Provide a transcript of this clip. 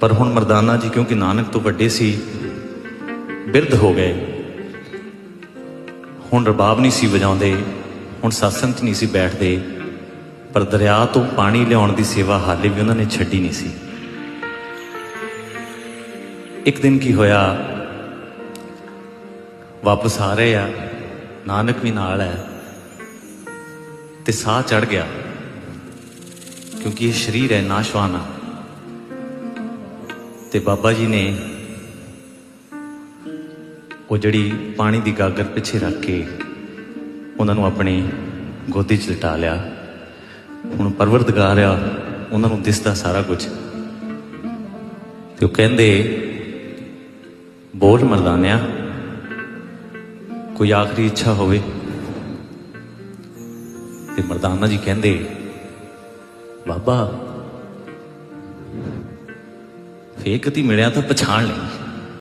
ਪਰ ਹੁਣ ਮਰਦਾਨਾ ਜੀ ਕਿਉਂਕਿ ਨਾਨਕ ਤੋਂ ਵੱਡੇ ਸੀ, ਬਿਰਧ ਹੋ ਗਏ। ਹੁਣ ਰਬਾਬ ਨਹੀਂ ਸੀ ਵਜਾਉਂਦੇ, ਹੁਣ satsang ਨਹੀਂ ਸੀ ਬੈਠਦੇ, ਪਰ ਦਰਿਆ ਤੋਂ ਪਾਣੀ ਲਿਆਉਣ ਦੀ ਸੇਵਾ ਹਾਲੇ ਵੀ ਉਹਨਾਂ ਨੇ ਛੱਡੀ ਨਹੀਂ ਸੀ। ਇੱਕ ਦਿਨ ਕੀ ਹੋਇਆ, ਵਾਪਸ ਆ ਰਹੇ ਆ, ਨਾਨਕ ਵੀ ਨਾਲ ਹੈ, ਤੇ ਸਾਹ ਚੜ ਗਿਆ, ਕਿਉਂਕਿ ਇਹ ਸਰੀਰ ਹੈ ਨਾਸ਼ਵਾਨ ਆ। ਤੇ ਬਾਬਾ ਜੀ ਨੇ ਉਹ ਜਿਹੜੀ ਪਾਣੀ ਦੀ ਗਾਗਰ ਪਿੱਛੇ ਰੱਖ ਕੇ ਉਹਨਾਂ ਨੂੰ ਆਪਣੀ ਗੋਦੀ 'ਚ ਲਟਾ ਲਿਆ। ਹੁਣ ਪਰਵਰਦਗਾਰ ਆ, ਉਹਨਾਂ ਨੂੰ ਦਿਸਦਾ ਸਾਰਾ ਕੁਝ। ਤੇ ਉਹ ਕਹਿੰਦੇ, ਬੋਲ ਮਰਦਾਨਿਆ, ਕੋਈ ਆਖਰੀ ਇੱਛਾ ਹੋਵੇ? ਤੇ ਮਰਦਾਨਾ ਜੀ ਕਹਿੰਦੇ, ਬਾਬਾ ਫੇਰ ਕਦੀ ਮਿਲਿਆ ਤਾਂ ਪਛਾਣ ਲਈ।